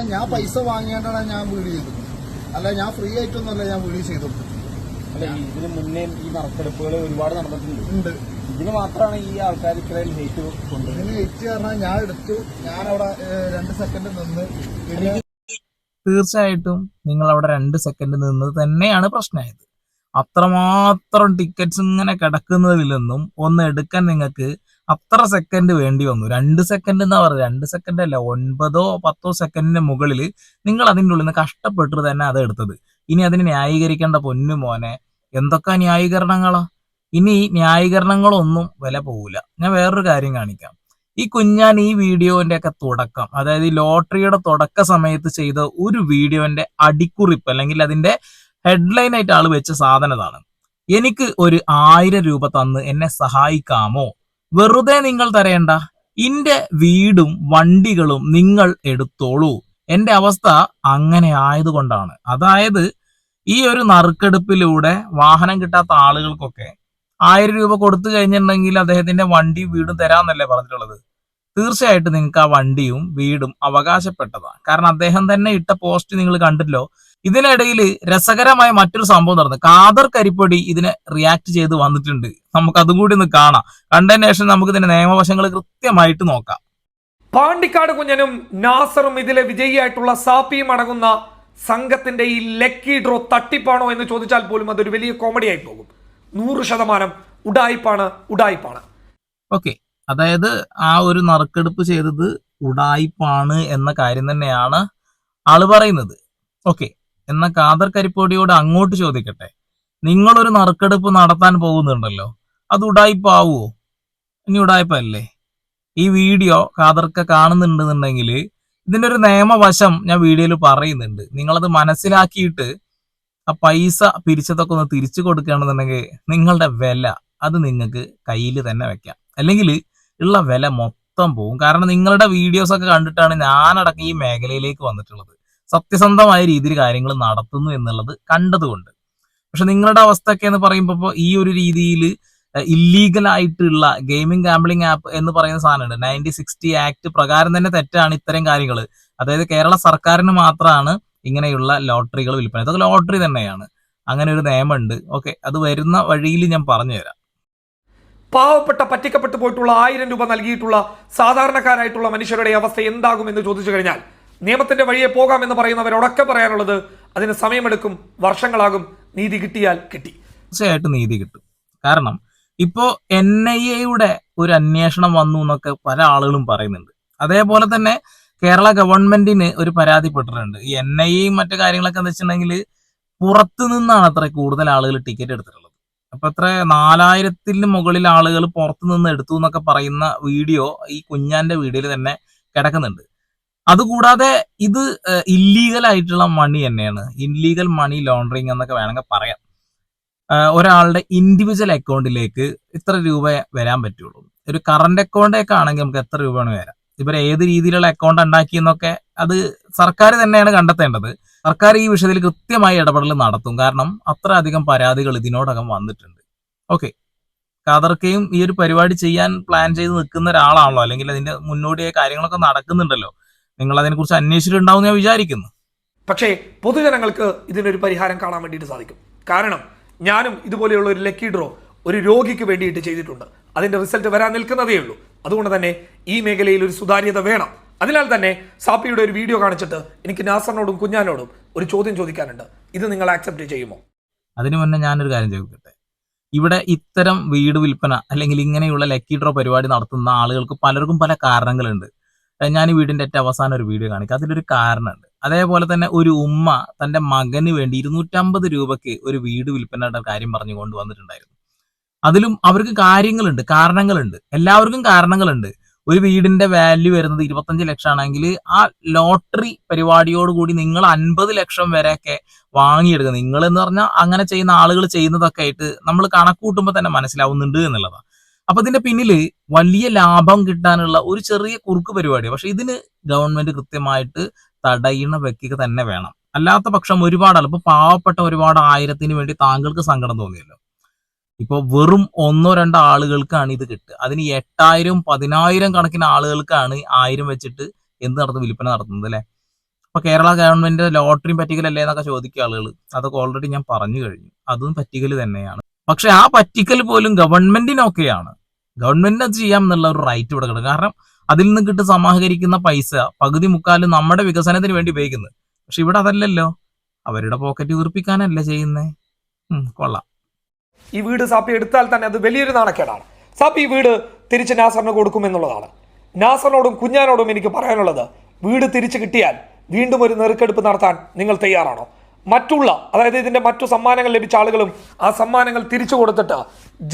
ഞാൻ പൈസ വാങ്ങിയാണ്ടാണ് ഞാൻ വീഡിയോ ചെയ്തത്. അല്ല ഞാൻ ഫ്രീ ആയിട്ടൊന്നുമല്ല ഞാൻ വീഡിയോ ചെയ്തത്. അല്ല ഇതിന് മുന്നേ ഈ നറുക്കെടുപ്പുകൾ ഒരുപാട് നടന്നിട്ടുണ്ട്. ഉണ്ട്. ഇതിന് മാത്രമാണ് ഈ ആൾക്കാർ ഇത്രയും ഹേറ്റ് കൊണ്ടുവരുന്നത്? ഇതിന് ഹെയ്റ്റ് പറഞ്ഞാൽ ഞാൻ എടുത്തു. ഞാൻ അവിടെ രണ്ട് സെക്കൻഡ് നിന്ന് പിന്നെ തീർച്ചയായിട്ടും നിങ്ങൾ അവിടെ രണ്ട് സെക്കൻഡ് നിന്നത് തന്നെയാണ് പ്രശ്നമായത്. അത്രമാത്രം ടിക്കറ്റ്സ് ഇങ്ങനെ കിടക്കുന്നതിൽ നിന്നും ഒന്ന് എടുക്കാൻ നിങ്ങൾക്ക് അത്ര സെക്കൻഡ് വേണ്ടി വന്നു. രണ്ട് സെക്കൻഡ് എന്നാ പറയുക രണ്ട് സെക്കൻഡ് അല്ല ഒൻപതോ പത്തോ സെക്കൻഡിന് മുകളിൽ നിങ്ങൾ അതിന്റെ ഉള്ളിൽ നിന്ന് കഷ്ടപ്പെട്ടിട്ട് തന്നെ അത് എടുത്തത്. ഇനി അതിന് ന്യായീകരിക്കേണ്ട പൊന്നു മോനെ എന്തൊക്കെ ന്യായീകരണങ്ങളാ? ഇനി ഈ ന്യായീകരണങ്ങളൊന്നും വില പോവില്ല. ഞാൻ വേറൊരു കാര്യം കാണിക്കാം. ഈ കുഞ്ഞാൻ ഈ വീഡിയോന്റെ ഒക്കെ തുടക്കം അതായത് ഈ ലോട്ടറിയുടെ തുടക്ക സമയത്ത് ചെയ്ത ഒരു വീഡിയോന്റെ അടിക്കുറിപ്പ് അല്ലെങ്കിൽ അതിന്റെ ഹെഡ്ലൈൻ ആയിട്ട് ആൾ വെച്ച സാധനതാണ് എനിക്ക് ഒരു ആയിരം രൂപ തന്ന് എന്നെ സഹായിക്കാമോ? വെറുതെ നിങ്ങൾ തരേണ്ട. ഇന്റെ വീടും വണ്ടികളും നിങ്ങൾ എടുത്തോളൂ. എന്റെ അവസ്ഥ അങ്ങനെ ആയതുകൊണ്ടാണ്. അതായത് ഈ ഒരു നറുക്കെടുപ്പിലൂടെ വാഹനം കിട്ടാത്ത ആളുകൾക്കൊക്കെ ആയിരം രൂപ കൊടുത്തു കഴിഞ്ഞിട്ടുണ്ടെങ്കിൽ അദ്ദേഹത്തിന്റെ വണ്ടിയും വീടും തരാമെന്നല്ലേ പറഞ്ഞിട്ടുള്ളത്. തീർച്ചയായിട്ടും നിങ്ങൾക്ക് ആ വണ്ടിയും വീടും അവകാശപ്പെട്ടതാണ്. കാരണം അദ്ദേഹം തന്നെ ഇട്ട പോസ്റ്റ് നിങ്ങൾ കണ്ടല്ലോ. ഇതിനിടയിൽ രസകരമായ മറ്റൊരു സംഭവം നടന്നു. കാദർ കരിപ്പൊടി ഇതിനെ റിയാക്ട് ചെയ്ത് വന്നിട്ടുണ്ട്. നമുക്ക് അതും കൂടി ഒന്ന് കാണാം. കണ്ടതിന് നമുക്ക് ഇതിന്റെ നിയമവശങ്ങൾ കൃത്യമായിട്ട് നോക്കാം. പാണ്ടിക്കാട് കുഞ്ഞനും നാസറും ഇതിലെ വിജയിയായിട്ടുള്ള സാപ്പിയും അടങ്ങുന്ന സംഘത്തിന്റെ ഈ ലക്കി ഡ്രോ തട്ടിപ്പാണോ എന്ന് ചോദിച്ചാൽ പോലും അതൊരു വലിയ കോമഡി ആയി പോകും. നൂറ് ശതമാനം ഉഡായിപ്പാണ് ഉഡായിപ്പാണ് ഓക്കെ. അതായത് ആ ഒരു നറുക്കെടുപ്പ് ചെയ്തത് ഉടായിപ്പാണ് എന്ന കാര്യം തന്നെയാണ് ആൾ പറയുന്നത്. ഓക്കെ. എന്ന കാദർ കരിപ്പോടിയോട് അങ്ങോട്ട് ചോദിക്കട്ടെ? നിങ്ങളൊരു നറുക്കെടുപ്പ് നടത്താൻ പോകുന്നുണ്ടല്ലോ. അത് ഉടായ്പാവോ ഇനി ഉടായ്പല്ലേ ഈ വീഡിയോ കാതർക്ക കാണുന്നുണ്ടെന്നുണ്ടെങ്കിൽ ഇതിന്റെ ഒരു നിയമവശം ഞാൻ വീഡിയോയിൽ പറയുന്നുണ്ട്. നിങ്ങളത് മനസ്സിലാക്കിയിട്ട് ആ പൈസ പിരിച്ചതൊക്കെ ഒന്ന് തിരിച്ചു കൊടുക്കുകയാണെന്നുണ്ടെങ്കിൽ നിങ്ങളുടെ വില അത് നിങ്ങൾക്ക് കയ്യിൽ തന്നെ വെക്കാം. അല്ലെങ്കിൽ ഉള്ള വില മൊത്തം പോകും കാരണം നിങ്ങളുടെ വീഡിയോസ് ഒക്കെ കണ്ടിട്ടാണ് ഞാനടക്കം ഈ മേഖലയിലേക്ക് വന്നിട്ടുള്ളത്. സത്യസന്ധമായ രീതിയിൽ കാര്യങ്ങൾ നടത്തുന്നു എന്നുള്ളത് കണ്ടതുകൊണ്ട്. പക്ഷെ നിങ്ങളുടെ അവസ്ഥയൊക്കെ എന്ന് പറയുമ്പോൾ ഈ ഒരു രീതിയിൽ ഇല്ലീഗൽ ആയിട്ടുള്ള ഗെയിമിംഗ് ഗാംബ്ലിംഗ് ആപ്പ് എന്ന് പറയുന്ന സാധനമുണ്ട്. നയന്റി സിക്സ്റ്റി ആക്ട് പ്രകാരം തന്നെ തെറ്റാണ് ഇത്തരം കാര്യങ്ങൾ. അതായത് കേരള സർക്കാരിന് മാത്രമാണ് ഇങ്ങനെയുള്ള ലോട്ടറികൾ വിൽപ്പന. അതൊക്കെ ലോട്ടറി തന്നെയാണ്. അങ്ങനെ ഒരു നിയമമുണ്ട്. ഓക്കെ അത് വരുന്ന വഴിയിൽ ഞാൻ പറഞ്ഞു തരാം പാവപ്പെട്ട പറ്റിക്കപ്പെട്ടു പോയിട്ടുള്ള ആയിരം രൂപ നൽകിയിട്ടുള്ള സാധാരണക്കാരായിട്ടുള്ള മനുഷ്യരുടെ അവസ്ഥ എന്താകുമെന്ന് ചോദിച്ചു കഴിഞ്ഞാൽ നിയമത്തിന്റെ വഴിയെ പോകാമെന്ന് പറയുന്നവരോടൊക്കെ പറയാനുള്ളത് അതിന് സമയമെടുക്കും വർഷങ്ങളാകും നീതി കിട്ടിയാൽ കിട്ടി. തീർച്ചയായിട്ടും നീതി കിട്ടും. കാരണം ഇപ്പോ എൻ ഐ എയുടെ ഒരു അന്വേഷണം വന്നു എന്നൊക്കെ പല ആളുകളും പറയുന്നുണ്ട്. അതേപോലെ തന്നെ കേരള ഗവൺമെന്റിന് ഒരു പരാതിപ്പെട്ടിട്ടുണ്ട്. ഈ എൻ ഐ എയും മറ്റു കാര്യങ്ങളൊക്കെ എന്ന് വെച്ചിട്ടുണ്ടെങ്കിൽ പുറത്തു നിന്നാണ് അത്ര കൂടുതൽ ആളുകൾ ടിക്കറ്റ് എടുത്തിട്ടുള്ളത്. അപ്പൊ അത്ര നാലായിരത്തിന് മുകളിൽ ആളുകൾ പുറത്തു നിന്ന് എടുത്തു എന്നൊക്കെ പറയുന്ന വീഡിയോ ഈ കുഞ്ഞാന്റെ വീഡിയോയിൽ തന്നെ കിടക്കുന്നുണ്ട്. അതുകൂടാതെ ഇത് ഇല്ലീഗൽ ആയിട്ടുള്ള മണി തന്നെയാണ്. ഇല്ലീഗൽ മണി ലോണ്ടറിങ് എന്നൊക്കെ വേണമെങ്കിൽ പറയാം. ഒരാളുടെ ഇൻഡിവിജ്വൽ അക്കൗണ്ടിലേക്ക് ഇത്ര രൂപ വരാൻ പറ്റുള്ളൂ. ഒരു കറണ്ട് അക്കൗണ്ടൊക്കെ ആണെങ്കിൽ നമുക്ക് എത്ര രൂപയാണ് വരാം? ഇവർ ഏത് രീതിയിലുള്ള അക്കൗണ്ട് ഉണ്ടാക്കിയെന്നൊക്കെ അത് സർക്കാർ തന്നെയാണ് കണ്ടെത്തേണ്ടത്. സർക്കാർ ഈ വിഷയത്തിൽ കൃത്യമായി ഇടപെടൽ നടത്തും. കാരണം അത്ര അധികം പരാതികൾ ഇതിനോടകം വന്നിട്ടുണ്ട്. ഓക്കെ. കാതർക്കയും ഈ ഒരു പരിപാടി ചെയ്യാൻ പ്ലാൻ ചെയ്ത് നിൽക്കുന്ന ഒരാളാണല്ലോ? അല്ലെങ്കിൽ അതിന്റെ മുന്നോടിയായ കാര്യങ്ങളൊക്കെ നടക്കുന്നുണ്ടല്ലോ? നിങ്ങൾ അതിനെക്കുറിച്ച് അന്വേഷിച്ചിട്ടുണ്ടാവും ഞാൻ വിചാരിക്കുന്നു. പക്ഷേ പൊതുജനങ്ങൾക്ക് ഇതിനൊരു പരിഹാരം കാണാൻ വേണ്ടിയിട്ട് സാധിക്കും. കാരണം ഞാനും ഇതുപോലെയുള്ള ഒരു ലക്കി ഡ്രോ ഒരു രോഗിക്ക് വേണ്ടിയിട്ട് ചെയ്തിട്ടുണ്ട്. അതിന്റെ റിസൾട്ട് വരാൻ നിൽക്കുന്നതേ ഉള്ളൂ. അതുകൊണ്ട് തന്നെ ഈ മേഖലയിൽ ഒരു സുതാര്യത വേണം. അതിനാൽ തന്നെ സാപ്പിയുടെ ഒരു വീഡിയോ കാണിച്ചിട്ട് എനിക്ക് നാസറിനോടും കുഞ്ഞാനോടും ഒരു ചോദ്യം ചോദിക്കാനുണ്ട്. ഇത് നിങ്ങൾ ആക്സെപ്റ്റ് ചെയ്യുമോ? അതിനു മുന്നേ ഞാനൊരു കാര്യം ചോദിക്കട്ടെ. ഇവിടെ ഇത്തരം വീട് വിൽപ്പന അല്ലെങ്കിൽ ഇങ്ങനെയുള്ള ലക്കി ഡ്രോ പരിപാടി നടത്തുന്ന ആളുകൾക്ക് പലർക്കും പല കാരണങ്ങളുണ്ട്. ഞാൻ ഈ വീടിന്റെ ഏറ്റവും അവസാനം ഒരു വീഡിയോ കാണിക്കാം. അതിലൊരു കാരണമുണ്ട്. അതേപോലെ തന്നെ ഒരു ഉമ്മ തന്റെ മകന് വേണ്ടി ഇരുന്നൂറ്റമ്പത് രൂപയ്ക്ക് ഒരു വീട് വിൽപ്പനയുടെ കാര്യം പറഞ്ഞു കൊണ്ടുവന്നിട്ടുണ്ടായിരുന്നു അതിലും അവർക്ക് കാര്യങ്ങളുണ്ട് കാരണങ്ങളുണ്ട്. എല്ലാവർക്കും കാരണങ്ങളുണ്ട്. ഒരു വീടിന്റെ വാല്യൂ വരുന്നത് ഇരുപത്തഞ്ച് ലക്ഷമാണെങ്കിൽ ആ ലോട്ടറി പരിപാടിയോടുകൂടി നിങ്ങൾ അൻപത് ലക്ഷം വരെയൊക്കെ വാങ്ങിയെടുക്കുക. നിങ്ങൾ എന്ന് പറഞ്ഞാൽ അങ്ങനെ ചെയ്യുന്ന ആളുകൾ ചെയ്യുന്നതൊക്കെ ആയിട്ട് നമ്മൾ കണക്കൂട്ടുമ്പോൾ തന്നെ മനസ്സിലാവുന്നുണ്ട് എന്നുള്ളതാണ്. അപ്പൊ ഇതിന്റെ പിന്നിൽ വലിയ ലാഭം കിട്ടാനുള്ള ഒരു ചെറിയ കുറുക്ക് പരിപാടി. പക്ഷെ ഇതിന് ഗവൺമെന്റ് കൃത്യമായിട്ട് തടയുന്ന വ്യക്തിക്ക് തന്നെ വേണം. അല്ലാത്ത പക്ഷം ഒരുപാട് ഇപ്പൊ പാവപ്പെട്ട ഒരുപാട് ആയിരത്തിന് വേണ്ടി താങ്കൾക്ക് സങ്കടം തോന്നിയല്ലോ. ഇപ്പൊ വെറും ഒന്നോ രണ്ടോ ആളുകൾക്കാണ് ഇത് കിട്ടുക. അതിന് എട്ടായിരം പതിനായിരം കണക്കിന് ആളുകൾക്കാണ് ആയിരം വെച്ചിട്ട് എന്ത് നടത്തും വിൽപ്പന നടത്തുന്നത് അല്ലെ? അപ്പൊ കേരള ഗവൺമെന്റ് ലോട്ടറിയും പറ്റിക്കലല്ലേ എന്നൊക്കെ ചോദിക്കുക ആളുകൾ അതൊക്കെ ഓൾറെഡി ഞാൻ പറഞ്ഞു കഴിഞ്ഞു. അതും പറ്റിക്കൽ തന്നെയാണ്. പക്ഷെ ആ പറ്റിക്കൽ പോലും ഗവൺമെന്റിനൊക്കെയാണ് ഗവൺമെന്റിന് അത് ചെയ്യാം എന്നുള്ള ഒരു റൈറ്റ് ഇവിടെ കിടക്കും കാരണം അതിൽ നിന്ന് കിട്ടി സമാഹരിക്കുന്ന പൈസ പകുതി മുക്കാലും നമ്മുടെ വികസനത്തിന് വേണ്ടി ഉപയോഗിക്കുന്നത് പക്ഷെ ഇവിടെ അതല്ലല്ലോ. അവരുടെ പോക്കറ്റ് വീർപ്പിക്കാനല്ലേ ചെയ്യുന്നേ? കൊള്ളാം. ഈ വീട് സാപ്പി എടുത്താൽ തന്നെ അത് വലിയൊരു നാണക്കേടാണ്. സാപ്പി ഈ വീട് തിരിച്ച് നാസറിന് കൊടുക്കുമെന്നുള്ളതാണ് നാസറിനോടും കുഞ്ഞാനോടും എനിക്ക് പറയാനുള്ളത് വീട് തിരിച്ചു കിട്ടിയാൽ വീണ്ടും ഒരു നെറുക്കെടുപ്പ് നടത്താൻ നിങ്ങൾ തയ്യാറാണോ? മറ്റുള്ള അതായത് ഇതിന്റെ മറ്റു സമ്മാനങ്ങൾ ലഭിച്ച ആളുകളും ആ സമ്മാനങ്ങൾ തിരിച്ചു കൊടുത്തിട്ട്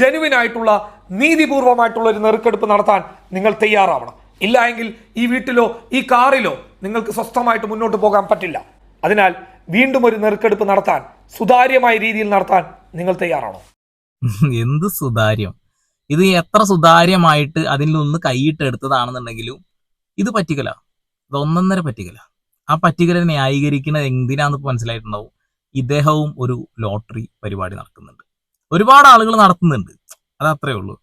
ജനുവിൻ ആയിട്ടുള്ള നീതിപൂർവമായിട്ടുള്ള ഒരു നെറുക്കെടുപ്പ് നടത്താൻ നിങ്ങൾ തയ്യാറാവണം. ഇല്ല എങ്കിൽ ഈ വീട്ടിലോ ഈ കാറിലോ നിങ്ങൾക്ക് സ്വസ്ഥമായിട്ട് മുന്നോട്ട് പോകാൻ പറ്റില്ല. അതിനാൽ വീണ്ടും ഒരു നെറുക്കെടുപ്പ് നടത്താൻ സുതാര്യമായ രീതിയിൽ നടത്താൻ നിങ്ങൾ തയ്യാറാണോ എന്ത് സുതാര്യം? ഇത് എത്ര സുതാര്യമായിട്ട് അതിൽ നിന്ന് കൈയിട്ട് എടുത്തതാണെന്നുണ്ടെങ്കിലും ഇത് പറ്റിക്കല. ഇത് ഒന്നൊന്നര പറ്റിക്കല. ആ പറ്റിക്കലെ ന്യായീകരിക്കുന്നത് എന്തിനാന്ന് ഇപ്പൊ മനസ്സിലായിട്ടുണ്ടാവും? ഇദ്ദേഹവും ഒരു ലോട്ടറി പരിപാടി നടക്കുന്നുണ്ട് ഒരുപാട് ആളുകൾ നടത്തുന്നുണ്ട്. അത് അത്രേ ഉള്ളൂ.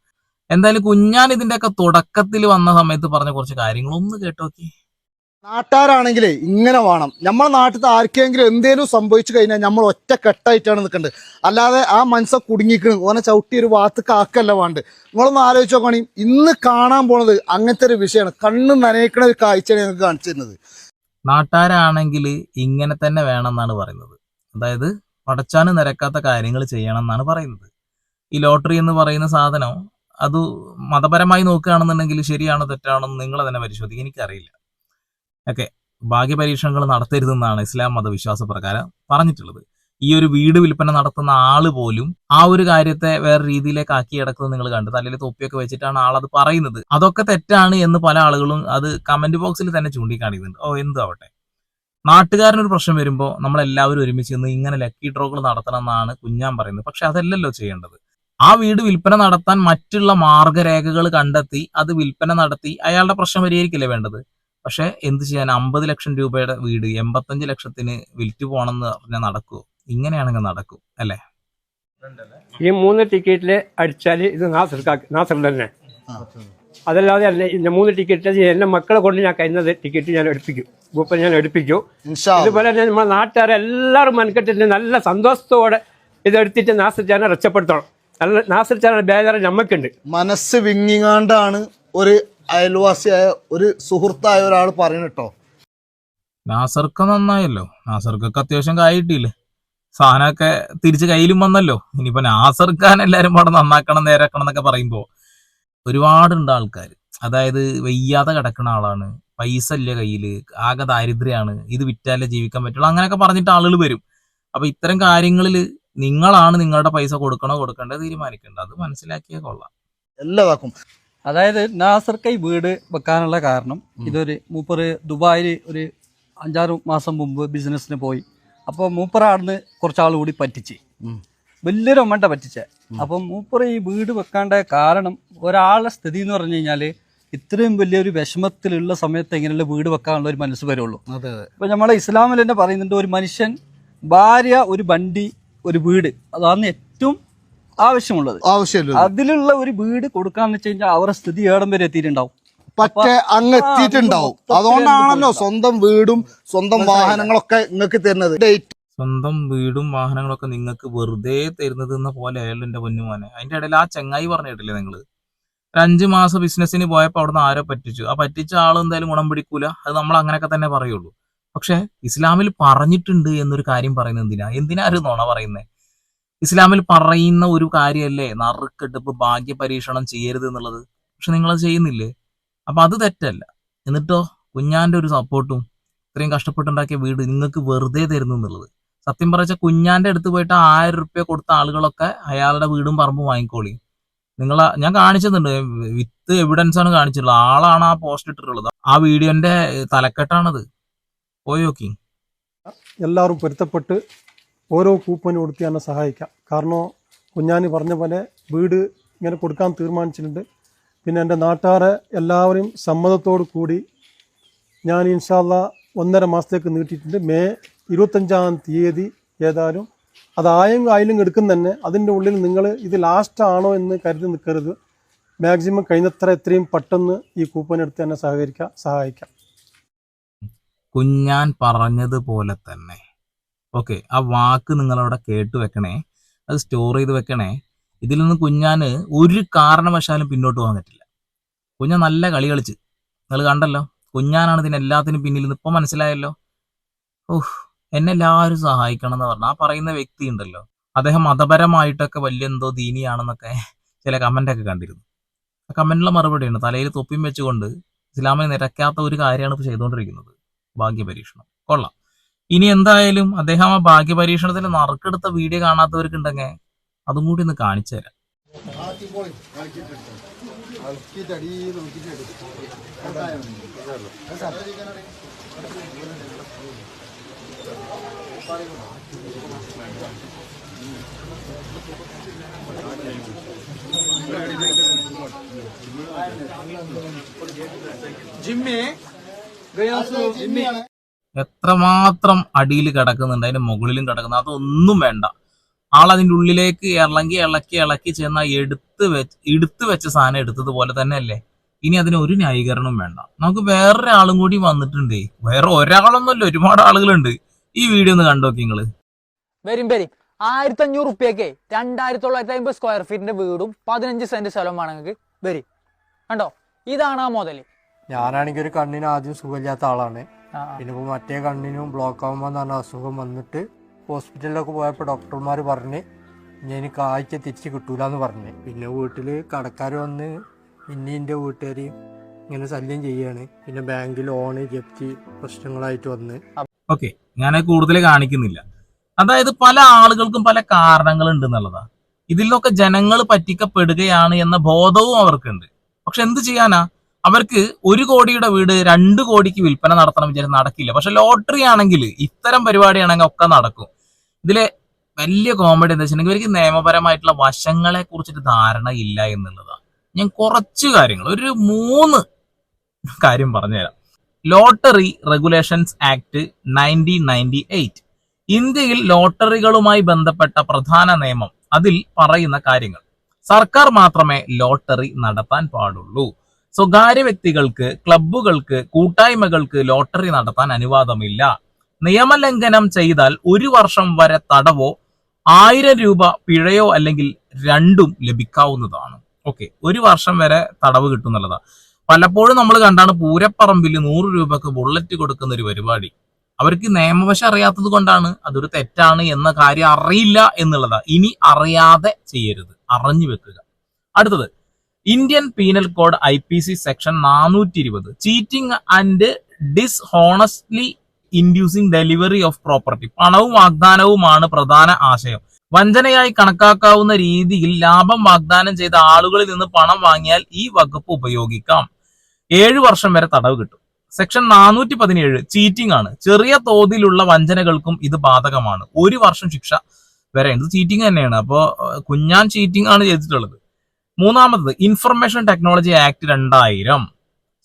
എന്തായാലും കുഞ്ഞാൻ ഇതിന്റെയൊക്കെ തുടക്കത്തിൽ വന്ന സമയത്ത് പറഞ്ഞ കുറച്ച് കാര്യങ്ങൾ ഒന്ന് കേട്ടോക്കി ഇങ്ങനെ വേണം. നമ്മളെ നാട്ടിൽ ആർക്കെങ്കിലും എന്തേലും സംഭവിച്ചു കഴിഞ്ഞാൽ നമ്മൾ ഒറ്റ കെട്ടായിട്ടാണ് നിൽക്കേണ്ടത് അല്ലാതെ ആ മനസ്സെ കുടുങ്ങിക്കണം ഓനെ ചവിട്ടി ഒരു വാത്ത് കാക്കല്ല വേണ്ട. നിങ്ങളൊന്ന് ആലോചിച്ച് നോക്കുകയാണെങ്കിൽ ഇന്ന് കാണാൻ പോണത് അങ്ങനത്തെ ഒരു വിഷയമാണ്. കണ്ണ് നനയിക്കണ ഒരു കാഴ്ചയാണ് ഞങ്ങൾക്ക് കാണിച്ചു തരുന്നത്. നാട്ടുകാരാണെങ്കിൽ ഇങ്ങനെ തന്നെ വേണമെന്നാണ് പറയുന്നത്. അതായത് പടച്ചാന് നിരക്കാത്ത കാര്യങ്ങൾ ചെയ്യണം എന്നാണ് പറയുന്നത്. ഈ ലോട്ടറി എന്ന് പറയുന്ന സാധനം അത് മതപരമായി നോക്കുകയാണെന്നുണ്ടെങ്കിൽ ശരിയാണോ തെറ്റാണോ എന്ന് നിങ്ങൾ തന്നെ പരിശോധിക്കുക എനിക്കറിയില്ല. ഓക്കെ. ഭാഗ്യപരീക്ഷണങ്ങൾ നടത്തരുതെന്നാണ് ഇസ്ലാം മതവിശ്വാസ പ്രകാരം പറഞ്ഞിട്ടുള്ളത്. ഈ ഒരു വീട് വിൽപ്പന നടത്തുന്ന ആൾ പോലും ആ ഒരു കാര്യത്തെ വേറെ രീതിയിലേക്ക് ആക്കി കിടക്കുന്നത് നിങ്ങൾ കണ്ടു. തലയിൽ തൊപ്പിയൊക്കെ വെച്ചിട്ടാണ് ആളത് പറയുന്നത്. അതൊക്കെ തെറ്റാണ് എന്ന് പല ആളുകളും അത് കമന്റ് ബോക്സിൽ തന്നെ ചൂണ്ടിക്കാണിക്കുന്നുണ്ട്. ഓ എന്തു ആവട്ടെ. നാട്ടുകാരനൊരു പ്രശ്നം വരുമ്പോൾ നമ്മളെല്ലാവരും ഒരുമിച്ച് നിന്ന് ഇങ്ങനെ ലക്കി ഡ്രോകൾ നടത്തണം എന്നാണ് കുഞ്ഞാൻ പറയുന്നത്. പക്ഷെ അതല്ലല്ലോ ചെയ്യേണ്ടത്. ആ വീട് വിൽപ്പന നടത്താൻ മറ്റുള്ള മാർഗരേഖകൾ കണ്ടെത്തി അത് വിൽപ്പന നടത്തി അയാളുടെ പ്രശ്നം പരിഹരിക്കില്ലേ വേണ്ടത്? പക്ഷെ എന്ത് ചെയ്യാൻ അമ്പത് ലക്ഷം രൂപയുടെ വീട് എൺപത്തഞ്ച് ലക്ഷത്തിന് വിൽറ്റു പോകണമെന്ന് പറഞ്ഞാൽ നടക്കുമോ ഇങ്ങനെയാണെങ്കിൽ നടക്കും അല്ലേ? ഈ മൂന്ന് ടിക്കറ്റിൽ അടിച്ചാൽ ഇത് നാസർ തന്നെ അതല്ലാതെ അല്ല ഇന്ന മൂന്ന് ടിക്കറ്റ് എന്റെ മക്കളെ കൊണ്ട് ഞാൻ കഴിഞ്ഞത് ടിക്കറ്റ് ഞാൻ എടുപ്പിക്കും. ഗ്രൂപ്പ് ഞാൻ എടുപ്പിക്കും. അതുപോലെ തന്നെ നമ്മുടെ നാട്ടുകാരെല്ലാവരും മനക്കെട്ടിട്ട് നല്ല സന്തോഷത്തോടെ ഇതെടുത്തിട്ട് നാസർ ചാനെ രക്ഷപ്പെടുത്തണം. നല്ല നാസർ ചാനെ ബേജാറ് നമ്മക്കുണ്ട് മനസ്സ് വിങ്ങിങ്ങാണ്ടാണ് ഒരു അയൽവാസിയായ ഒരു സുഹൃത്തായ ഒരാൾ പറയണട്ടോ കേട്ടോ. നാസർക്ക് നന്നായല്ലോ. നാസർക്കൊക്കെ അത്യാവശ്യം കായിട്ടില്ലേ? സാധനമൊക്കെ തിരിച്ച് കയ്യിലും വന്നല്ലോ. ഇനിയിപ്പോ നാസർക്കാൻ എല്ലാരും പാടെ നന്നാക്കണം നേരാക്കണം എന്നൊക്കെ പറയുമ്പോ ഒരുപാടുണ്ട് ആൾക്കാർ അതായത് വയ്യാതെ കിടക്കുന്ന ആളാണ്. പൈസ ഇല്ല കയ്യിൽ. ആകെ ദാരിദ്ര്യമാണ് ഇത് വിറ്റാലേ ജീവിക്കാൻ പറ്റുള്ളൂ. അങ്ങനെയൊക്കെ പറഞ്ഞിട്ട് ആളുകൾ വരും. അപ്പൊ ഇത്തരം കാര്യങ്ങളിൽ നിങ്ങളാണ് നിങ്ങളുടെ പൈസ കൊടുക്കണോ കൊടുക്കേണ്ടത് തീരുമാനിക്കേണ്ടത്. അത് മനസ്സിലാക്കിയേ കൊള്ളാം. എല്ലാതാക്കും. അതായത് നാസർ കൈ വീട് വെക്കാനുള്ള കാരണം ഇതൊരു മൂപ്പർ ദുബായിൽ ഒരു അഞ്ചാറ് മാസം മുമ്പ് ബിസിനസ്സിന് പോയി. അപ്പോൾ മൂപ്പറ അവിടുന്ന് കുറച്ചാൾ കൂടി പറ്റിച്ച്. വലിയൊരു അമ്മണ്ട പറ്റിച്ച. അപ്പം മൂപ്പറ ഈ വീട് വെക്കാണ്ട കാരണം ഒരാളുടെ സ്ഥിതി എന്ന് പറഞ്ഞു കഴിഞ്ഞാൽ ഇത്രയും വലിയൊരു വിഷമത്തിലുള്ള സമയത്ത് എങ്ങനെയുള്ള വീട് വെക്കാനുള്ള ഒരു മനസ്സ് വരുള്ളൂ. ഇപ്പൊ നമ്മളെ ഇസ്ലാമിൽ തന്നെ പറയുന്നുണ്ട് ഒരു മനുഷ്യൻ ഭാര്യ ഒരു ബണ്ടി ഒരു വീട്. അതാണ് ഏറ്റവും ആവശ്യമുള്ളത്. ആവശ്യമില്ല അതിലുള്ള ഒരു വീട് കൊടുക്കാന്ന് വെച്ച് കഴിഞ്ഞാൽ അവരുടെ സ്ഥിതി ഏടം വരെ എത്തിയിട്ടുണ്ടാവും. പറ്റേ അങ്ങ് എത്തിയിട്ടുണ്ടാവും. അതുകൊണ്ടാണല്ലോ സ്വന്തം വീടും സ്വന്തം. വാഹനങ്ങളൊക്കെ നിങ്ങൾക്ക് തരുന്നത്. ഡേറ്റ് സ്വന്തം വീടും വാഹനങ്ങളൊക്കെ നിങ്ങൾക്ക് വെറുതെ തരുന്നത് എന്ന പോലെ ആയാലും എന്റെ പൊന്നുമോനെ അതിന്റെ ഇടയിൽ ആ ചെങ്ങായി പറഞ്ഞു കേട്ടില്ലേ നിങ്ങൾ? ഒരു അഞ്ചു മാസം ബിസിനസ്സിന് പോയപ്പോ അവിടുന്ന് ആരോ പറ്റിച്ചു. ആ പറ്റിച്ച ആൾ എന്തായാലും ഗുണം പിടിക്കൂല. അത് നമ്മൾ അങ്ങനെയൊക്കെ തന്നെ പറയുള്ളൂ. പക്ഷെ ഇസ്ലാമിൽ പറഞ്ഞിട്ടുണ്ട് എന്നൊരു കാര്യം പറയുന്നത് എന്തിനാ? എന്തിനാ ഒരു നോണ പറയുന്നത് ഇസ്ലാമിൽ പറയുന്ന ഒരു കാര്യമല്ലേ നറുക്കെടുപ്പ് ഭാഗ്യ പരീക്ഷണം ചെയ്യരുത് എന്നുള്ളത്. പക്ഷെ നിങ്ങൾ ചെയ്യുന്നില്ലേ? അപ്പൊ അത് തെറ്റല്ല. എന്നിട്ടോ കുഞ്ഞാന്റെ ഒരു സപ്പോർട്ടും ഇത്രയും കഷ്ടപ്പെട്ടുണ്ടാക്കിയ വീട് നിങ്ങൾക്ക് വെറുതെ തരുന്നു എന്നുള്ളത്. സത്യം പറച്ച കുഞ്ഞാന്റെ അടുത്ത് പോയിട്ട് ആയിരം റുപ്യ കൊടുത്ത ആളുകളൊക്കെ അയാളുടെ വീടും പറമ്പും വാങ്ങിക്കോളി. നിങ്ങൾ ഞാൻ കാണിച്ചിട്ടുണ്ട് വിത്ത് എവിഡൻസ് ആണ് കാണിച്ചിട്ടുള്ളത്. ആളാണ് ആ പോസ്റ്റ് ഇട്ടിട്ടുള്ളത്. ആ വീഡിയോന്റെ തലക്കെട്ടാണത്. പോയി നോക്കി. എല്ലാവരും പൊരുത്തപ്പെട്ട് ഓരോ കൂപ്പനും കൊടുത്ത് സഹായിക്കാം. കാരണം കുഞ്ഞാനി പറഞ്ഞ പോലെ വീട് ഇങ്ങനെ കൊടുക്കാൻ തീരുമാനിച്ചിട്ടുണ്ട്. പിന്നെ എന്റെ നാട്ടുകാരെ എല്ലാവരും സമ്മതത്തോടു കൂടി ഞാൻ ഇൻഷാല്ല ഒന്നര മാസത്തേക്ക് നീട്ടിയിട്ടുണ്ട്. മെയ് ഇരുപത്തഞ്ചാം തീയതി ഏതായാലും അതായും ആയാലും എടുക്കുന്ന തന്നെ അതിന്റെ ഉള്ളിൽ നിങ്ങൾ ഇത് ലാസ്റ്റ് ആണോ എന്ന് കരുതി നിൽക്കരുത്. മാക്സിമം കഴിഞ്ഞത്ര എത്രയും പെട്ടെന്ന് ഈ കൂപ്പൺ എടുത്ത് തന്നെ സഹകരിക്കാം സഹായിക്കാം. കുഞ്ഞാൻ പറഞ്ഞതുപോലെ തന്നെ. ഓക്കെ ആ വാക്ക് നിങ്ങളവിടെ കേട്ട് വെക്കണേ. അത് സ്റ്റോർ ചെയ്ത് വെക്കണേ. ഇതിൽ നിന്ന് കുഞ്ഞാന് ഒരു കാരണവശാലും പിന്നോട്ട് പോകാൻ പറ്റില്ല. കുഞ്ഞാൻ നല്ല കളി കളിച്ച്. നിങ്ങൾ കണ്ടല്ലോ കുഞ്ഞാനാണ് ഇതിന് എല്ലാത്തിനും പിന്നിൽ നിന്ന് ഇപ്പൊ മനസ്സിലായല്ലോ. ഓഹ് എന്നെ എല്ലാവരും സഹായിക്കണം എന്ന് പറഞ്ഞാൽ ആ പറയുന്ന വ്യക്തി ഉണ്ടല്ലോ. അദ്ദേഹം മതപരമായിട്ടൊക്കെ വലിയ എന്തോ ദീനിയാണെന്നൊക്കെ ചില കമന്റൊക്കെ കണ്ടിരുന്നു. ആ കമന്റിലെ മറുപടിയാണ് തലയിൽ തൊപ്പിയും വെച്ചുകൊണ്ട് ഇസ്ലാമിനെ നിരക്കാത്ത ഒരു കാര്യമാണ് ഇപ്പോൾ ചെയ്തുകൊണ്ടിരിക്കുന്നത്. ഭാഗ്യപരീക്ഷണം. കൊള്ളാം. ഇനി എന്തായാലും അദ്ദേഹം ആ ഭാഗ്യപരീക്ഷണത്തിൽ നറുക്കെടുത്ത വീഡിയോ കാണാത്തവർക്കുണ്ടെങ്കിൽ അതും കൂടി ഒന്ന് കാണിച്ചു തരാം. എത്രമാത്രം അടിയിൽ കിടക്കുന്നുണ്ട് അതിന്റെ മുകളിലും കിടക്കുന്നു അതൊന്നും വേണ്ട. ആൾ അതിന്റെ ഉള്ളിലേക്ക് ഇളകി ഇളക്കി ഇളക്കി ചെന്ന എടുത്ത് വെച്ച് എടുത്ത് വെച്ച സാധനം എടുത്തതുപോലെ തന്നെ അല്ലേ ഇനി അതിന് ഒരു ന്യായീകരണം വേണ്ട. നമുക്ക് വേറൊരാളും കൂടി വന്നിട്ടുണ്ട്. വേറെ ഒരാളൊന്നുമല്ല ഒരുപാട് ആളുകളുണ്ട്. ഈ വീഡിയോ ഒന്ന് കണ്ടോക്കി നിങ്ങൾ. വരും വരും. ആയിരത്തി അഞ്ഞൂറ് റുപ്യക്ക് രണ്ടായിരത്തി തൊള്ളായിരത്തി അമ്പത് സ്ക്വയർ ഫീറ്റിന്റെ വീടും പതിനഞ്ച് സെന്റ് സ്ഥലവും വേണമെങ്കിൽ വരും. കണ്ടോ? ഇതാണ് ആ മുതൽ ഞാനാണെങ്കിൽ ഒരു കണ്ണിന് ആദ്യം സുഖമില്ലാത്ത ആളാണ്. പിന്നെ മറ്റേ കണ്ണിനും ബ്ലോക്ക് ആവുമ്പോ അസുഖം വന്നിട്ട് ഹോസ്പിറ്റലിലൊക്കെ പോയപ്പോൾ ഡോക്ടർമാർ പറഞ്ഞ് ഇനി എനിക്ക് ആഴ്ച തിരിച്ച് കിട്ടൂല എന്ന് പറഞ്ഞ്. പിന്നെ വീട്ടിൽ കടക്കാർ വന്ന് പിന്നെ എന്റെ വീട്ടുകാർ ഇങ്ങനെ ശല്യം ചെയ്യാണ്. പിന്നെ ബാങ്കിൽ ലോണ് ജപ്തി പ്രശ്നങ്ങളായിട്ട് വന്ന്. ഓക്കെ ഞാൻ കൂടുതൽ കാണിക്കുന്നില്ല. അതായത് പല ആളുകൾക്കും പല കാരണങ്ങൾ ഉണ്ട് എന്നുള്ളതാ. ഇതിലൊക്കെ ജനങ്ങൾ പറ്റിക്കപ്പെടുകയാണ് എന്ന ബോധവും അവർക്കുണ്ട്. പക്ഷെ എന്ത് ചെയ്യാനാ? അവർക്ക് ഒരു കോടിയുടെ വീട് രണ്ട് കോടിക്ക് വിൽപ്പന നടത്തണം വിചാരിച്ച് നടക്കില്ല. പക്ഷെ ലോട്ടറി ആണെങ്കിൽ ഇത്തരം പരിപാടിയാണെങ്കിൽ ഒക്കെ നടക്കും. ഇതിലെ വലിയ കോമഡി എന്താ വെച്ചിട്ടുണ്ടെങ്കിൽ ഇവർക്ക് നിയമപരമായിട്ടുള്ള വശങ്ങളെ കുറിച്ചിട്ട് ധാരണ ഇല്ല എന്നുള്ളതാണ്. ഞാൻ കുറച്ച് കാര്യങ്ങൾ ഒരു മൂന്ന് കാര്യം പറഞ്ഞുതരാം. Lottery regulations act nineteen ninety eight ഇന്ത്യയിൽ ലോട്ടറികളുമായി ബന്ധപ്പെട്ട പ്രധാന നിയമം അതിൽ പറയുന്ന കാര്യങ്ങൾ. സർക്കാർ മാത്രമേ ലോട്ടറി നടത്താൻ പാടുള്ളൂ. സ്വകാര്യ വ്യക്തികൾക്ക് ക്ലബ്ബുകൾക്ക് കൂട്ടായ്മകൾക്ക് ലോട്ടറി നടത്താൻ അനുവാദമില്ല. നിയമലംഘനം ചെയ്താൽ ഒരു വർഷം വരെ തടവോ ആയിരം രൂപ പിഴയോ അല്ലെങ്കിൽ രണ്ടും ലഭിക്കാവുന്നതാണ്. ഓക്കെ ഒരു വർഷം വരെ തടവ് കിട്ടുന്നുള്ളതാ പലപ്പോഴും നമ്മൾ കണ്ടാണ് പൂരപ്പറമ്പിൽ നൂറ് രൂപക്ക് ബുള്ളറ്റ് കൊടുക്കുന്ന ഒരു പരിപാടി. അവർക്ക് നിയമവശം അറിയാത്തത് കൊണ്ടാണ് അതൊരു തെറ്റാണ് എന്ന കാര്യം അറിയില്ല എന്നുള്ളതാ. ഇനി അറിയാതെ ചെയ്യരുത്. അറിഞ്ഞു വെക്കുക. അടുത്തത് Indian penal code I P C section നാനൂറ്റി ഇരുപത് cheating and dishonestly inducing delivery of property പണവും വാഗ്ദാനവുമാണ് പ്രധാന ആശയം. വഞ്ചനയായി കണക്കാക്കാവുന്ന രീതിയിൽ ലാഭം വാഗ്ദാനം ചെയ്ത ആളുകളിൽ നിന്ന് പണം വാങ്ങിയാൽ ഈ വകുപ്പ് ഉപയോഗിക്കാം. ഏഴു വർഷം വരെ തടവ് കിട്ടും. സെക്ഷൻ നാനൂറ്റി പതിനേഴ് ചീറ്റിംഗ് ആണ്. ചെറിയ തോതിലുള്ള വഞ്ചനകൾക്കും ഇത് ബാധകമാണ്. ഒരു വർഷം ശിക്ഷ വരെ. ഇത് ചീറ്റിംഗ് തന്നെയാണ്. അപ്പോൾ കുഞ്ഞാൻ ചീറ്റിംഗ് ആണ് ചെയ്തിട്ടുള്ളത്. മൂന്നാമത്തത് ഇൻഫർമേഷൻ ടെക്നോളജി ആക്ട് രണ്ടായിരം.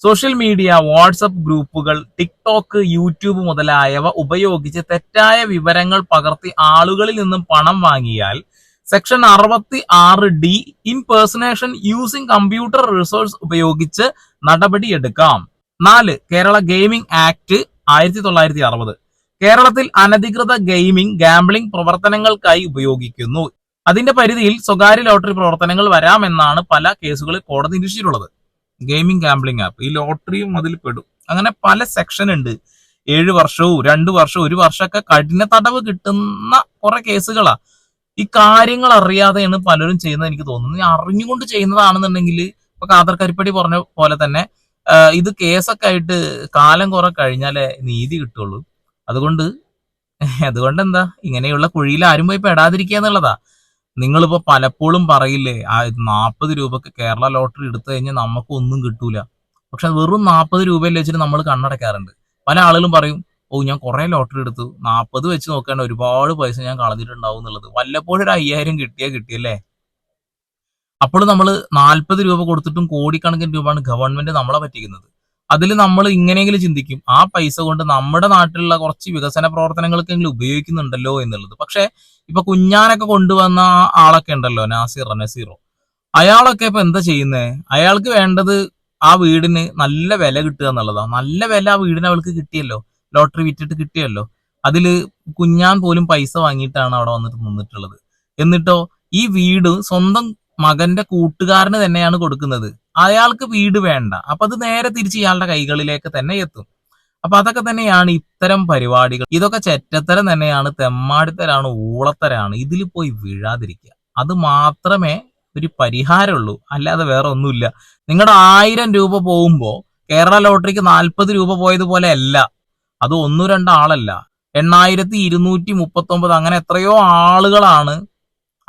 സോഷ്യൽ മീഡിയ വാട്സപ്പ് ഗ്രൂപ്പുകൾ ടിക്ടോക്ക് യൂട്യൂബ് മുതലായവ ഉപയോഗിച്ച് തെറ്റായ വിവരങ്ങൾ പകർത്തി ആളുകളിൽ നിന്നും പണം വാങ്ങിയാൽ സെക്ഷൻ അറുപത്തി ആറ് D impersonation using computer resource ഉപയോഗിച്ച് നടപടിയെടുക്കാം നാല് കേരള ഗെയിമിംഗ് ആക്ട് ആയിരത്തി തൊള്ളായിരത്തി അറുപത് കേരളത്തിൽ അനധികൃത ഗെയിമിംഗ് ഗാംബ്ലിംഗ് പ്രവർത്തനങ്ങൾക്കായി ഉപയോഗിക്കുന്നു. അതിന്റെ പരിധിയിൽ സ്വകാര്യ ലോട്ടറി പ്രവർത്തനങ്ങൾ വരാമെന്നാണ് പല കേസുകളിൽ കോടതി നിരീക്ഷിച്ചിട്ടുള്ളത്. ഗെയിമിംഗ് ഗാംബ്ലിംഗ് ആപ്പ് ഈ ലോട്ടറിയും അതിൽ പെടും. അങ്ങനെ പല സെക്ഷൻ ഉണ്ട്. ഏഴ് വർഷവും രണ്ട് വർഷവും ഒരു വർഷമൊക്കെ കഠിന തടവ് കിട്ടുന്ന കുറെ കേസുകളാ ഈ കാര്യങ്ങൾ അറിയാതെയാണ് പലരും ചെയ്യുന്നത് എനിക്ക് തോന്നുന്നു ഞാൻ അറിഞ്ഞുകൊണ്ട് ചെയ്യുന്നതാണെന്നുണ്ടെങ്കിൽ ഇപ്പൊ കാദർ കരിപ്പടി പറഞ്ഞ പോലെ തന്നെ ഇത് കേസൊക്കെ ആയിട്ട് കാലം കുറെ കഴിഞ്ഞാലേ നീതി കിട്ടുള്ളൂ. അതുകൊണ്ട് അതുകൊണ്ട് എന്താ? ഇങ്ങനെയുള്ള കുഴിയിൽ ആരും പോയി പെടാതിരിക്കുക എന്നുള്ളതാ. നിങ്ങളിപ്പോ പലപ്പോഴും പറയില്ലേ ആ നാൽപ്പത് രൂപക്ക് കേരള ലോട്ടറി എടുത്തു കഴിഞ്ഞാൽ നമുക്ക് ഒന്നും കിട്ടൂല. പക്ഷെ വെറും നാൽപ്പത് രൂപയിൽ വെച്ചിട്ട് നമ്മൾ കണ്ണടക്കാറുണ്ട് പല ആളുകളും പറയും ഓ ഞാൻ കുറെ ലോട്ടറി എടുത്തു. നാൽപ്പത് വെച്ച് നോക്കേണ്ട ഒരുപാട് പൈസ ഞാൻ കളഞ്ഞിട്ടുണ്ടാവും എന്നുള്ളത്. വല്ലപ്പോഴും ഒരു അയ്യായിരം കിട്ടിയാ കിട്ടിയല്ലേ? അപ്പോൾ നമ്മൾ നാൽപ്പത് രൂപ കൊടുത്തിട്ടും കോടിക്കണക്കിന് രൂപയാണ് ഗവൺമെന്റ് നമ്മളെ പറ്റിക്കുന്നത്. അതിൽ നമ്മൾ ഇങ്ങനെയെങ്കിലും ചിന്തിക്കും ആ പൈസ കൊണ്ട് നമ്മുടെ നാട്ടിലുള്ള കുറച്ച് വികസന പ്രവർത്തനങ്ങൾക്കെങ്കിലും ഉപയോഗിക്കുന്നുണ്ടല്ലോ എന്നുള്ളത്. പക്ഷെ ഇപ്പൊ കുഞ്ഞാനൊക്കെ കൊണ്ടുവന്ന ആളൊക്കെ ഉണ്ടല്ലോ നാസിർ നസീറോ. അയാളൊക്കെ ഇപ്പൊ എന്താ ചെയ്യുന്നേ? അയാൾക്ക് വേണ്ടത് ആ വീടിന് നല്ല വില കിട്ടുക എന്നുള്ളതാണ് നല്ല വില ആ വീടിന് അവൾക്ക് കിട്ടിയല്ലോ. ലോട്ടറി വിറ്റിട്ട് കിട്ടിയല്ലോ. അതിൽ കുഞ്ഞാൻ പോലും പൈസ വാങ്ങിയിട്ടാണ് അവിടെ വന്നിട്ട് നിന്നിട്ടുള്ളത്. എന്നിട്ടോ ഈ വീട് സ്വന്തം മകന്റെ കൂട്ടുകാരന് തന്നെയാണ് കൊടുക്കുന്നത്. അയാൾക്ക് വീട് വേണ്ട. അപ്പൊ അത് നേരെ തിരിച്ച് ഇയാളുടെ കൈകളിലേക്ക് തന്നെ എത്തും. അപ്പൊ അതൊക്കെ തന്നെയാണ് ഇത്തരം പരിപാടികൾ. ഇതൊക്കെ ചെറ്റത്തരം തന്നെയാണ് തെമ്മാടിത്തരാണ് ഊളത്തരാണ് ഇതിൽ പോയി വീഴാതിരിക്കുക. അത് മാത്രമേ ഒരു പരിഹാരമുള്ളൂ. അല്ലാതെ വേറെ ഒന്നുമില്ല നിങ്ങളുടെ ആയിരം രൂപ പോകുമ്പോ കേരള ലോട്ടറിക്ക് നാൽപ്പത് രൂപ പോയതുപോലെ അല്ല. അത് ഒന്നു രണ്ടാളല്ല. എണ്ണായിരത്തി ഇരുന്നൂറ്റി മുപ്പത്തി ഒമ്പത് അങ്ങനെ എത്രയോ ആളുകളാണ്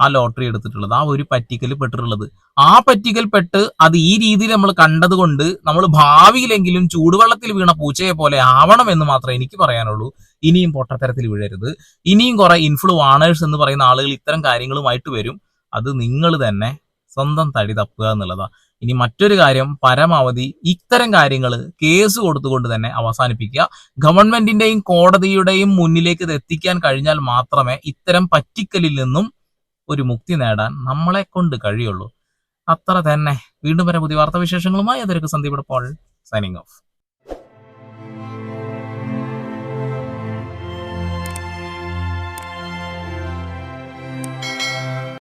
ആ ലോട്ടറി എടുത്തിട്ടുള്ളത് ആ ഒരു പറ്റിക്കൽ പെട്ടിട്ടുള്ളത്. ആ പറ്റിക്കൽ പെട്ട് അത് ഈ രീതിയിൽ നമ്മൾ കണ്ടതുകൊണ്ട് നമ്മൾ ഭാവിയിലെങ്കിലും ചൂടുവെള്ളത്തിൽ വീണ പൂച്ചയെ പോലെ ആവണം എന്ന് മാത്രമേ എനിക്ക് പറയാനുള്ളൂ. ഇനിയും പൊട്ടത്തരത്തിൽ വീഴരുത്. ഇനിയും കുറെ ഇൻഫ്ലുവാണേഴ്സ് എന്ന് പറയുന്ന ആളുകൾ ഇത്തരം കാര്യങ്ങളുമായിട്ട് വരും. അത് നിങ്ങൾ തന്നെ സ്വന്തം തടി തപ്പുക എന്നുള്ളതാണ് ഇനി മറ്റൊരു കാര്യം പരമാവധി ഇത്തരം കാര്യങ്ങൾ കേസ് കൊടുത്തുകൊണ്ട് തന്നെ അവസാനിപ്പിക്കുക. ഗവൺമെന്റിന്റെയും കോടതിയുടെയും മുന്നിലേക്ക് ഇത് എത്തിക്കാൻ കഴിഞ്ഞാൽ മാത്രമേ ഇത്തരം പറ്റിക്കലിൽ നിന്നും ഒരു മുക്തി നേടാൻ നമ്മളെ കൊണ്ട് കഴിയുള്ളൂ. അത്ര തന്നെ. വീണ്ടും വരെ പുതിയ വാർത്താവിശേഷങ്ങളുമായി. അതിരക്ക് സന്ദീപ് പോൾ സൈനിങ് ഓഫ്